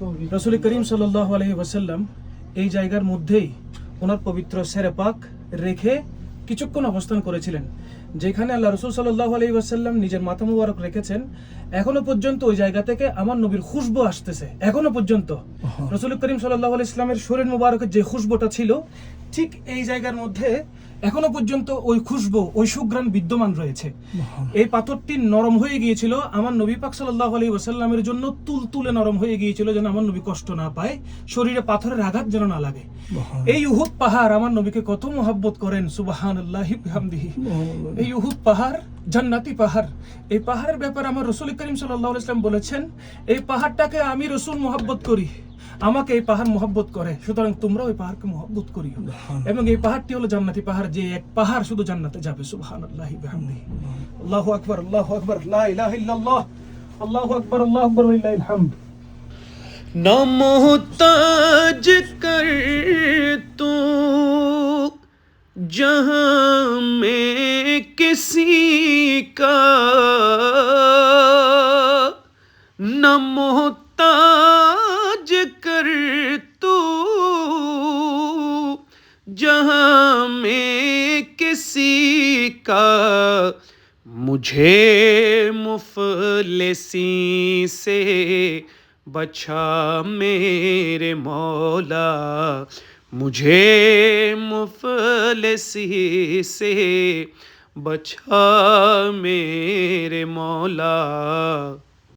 রসুল করিম সাল্লাহ আলহি ওয়াসাল্লাম এই জায়গার মধ্যেই ওনার পবিত্র সেরেপাক রেখে কিছুক্ষণ অবস্থান করেছিলেন যেখানে আল্লাহ রসুল সাল্লাহ আলহি ওয়াসাল্লাম নিজের মাথা মুবারক রেখেছেন। এখনও পর্যন্ত ওই জায়গা থেকে আমার নবীর খুশবু আসতেছে এখনও পর্যন্ত। রসুল করিম সাল্লাহ আলি ইসলামের শরীর মুবারকের যে খুশবুটা ছিল ঠিক এই জায়গার মধ্যে এখনও পর্যন্ত ওই খুশবু ওই সুগ্রাণ বিদ্যমান রয়েছে। এই পাথরটি নরম হয়ে গিয়েছিল আমার নবী পাক সাল্লাহ আলী ওসাল্লামের জন্য তুল তুলে নরম হয়ে গিয়েছিল যেন আমার নবী কষ্ট না পায় শরীরে পাথরের আঘাত যেন না লাগে। এই উহুদ পাহাড় আমার নবীকে কত মোহাব্বত করেন সুবাহান আল্লাহিহামদিহি এই উহুদ পাহাড় জান্নাতি পাহাড়। এই পাহাড়ের ব্যাপারে আমার রসুল করিম সাল্লাহ ইসলাম বলেছেন এই পাহাড়টাকে আমি রসুল মোহাব্বত করি। আমাকে এই পাহাড় মোহাব্বত করে সুতরাং তোমরাও এই পাহাড়কে মোহাব্বত করিও এবং এই পাহাড়টি হলো জান্নাতি পাহাড় যে এক পাহাড় শুধু জান্নাতে যাবে সুবহান আল্লাহি বিহামদিহি আল্লাহু আকবার আল্লাহু আকবার লা ইলাহা ইল্লাল্লাহ আল্লাহু আকবার আল্লাহু আকবার ওয়ালিল্লাহিল হামদ न मोहताज कर तू जहां में किसी का न بج کر تو جہاں میں کسی کا مجھے مفلسی سے بچا میرے مولا، مجھے مفلسی سے بچا میرے مولا۔